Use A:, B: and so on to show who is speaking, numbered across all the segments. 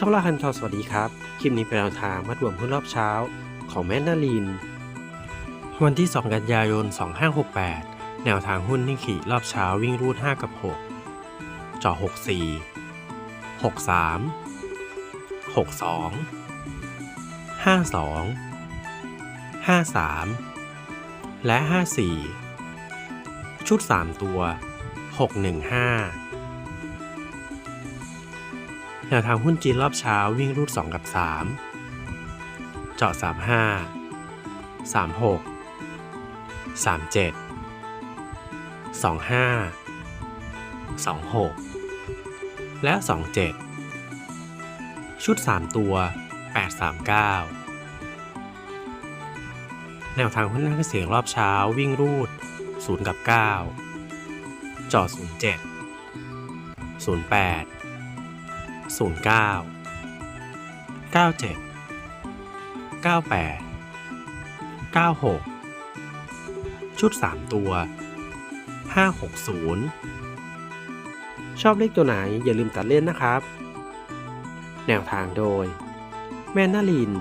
A: ช่องล่าคันทอสวัสดีครับ คลิปนี้เป็นแนวทางมัดรวมหุ้นรอบเช้า ของแม่นาลิน วันที่ 2 กันยายน 2568 แนวทางหุ้นนิ่งขี่รอบเช้าวิ่งรูด 5 กับ 6 จ่อ 64 63 62 52 53 และ 54 ชุด 3 ตัว 615 แนวทางหุ้นจีนรอบเช้าวิ่งรูด 2 กับ 3 เจาะ 35 36 37 25 26 และ 27 ชุด 3 ตัว 839 แนวทางหุ้นนักเสียงรอบเช้าวิ่งรูด 0 กับ 9 เจาะ 07 08 09 97 98 96 ชุด 3 ตัว 560 ชอบเลขตัวไหนอย่าลืมตัดเล่นนะครับ แนวทางโดย แม่นาลิน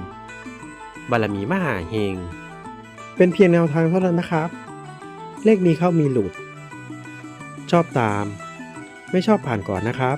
A: บารมีมหาเฮง เป็นเพียงแนวทางเท่านั้นนะครับ เลขมีเข้ามีหลุด ชอบตาม ไม่ชอบผ่านก่อนนะครับ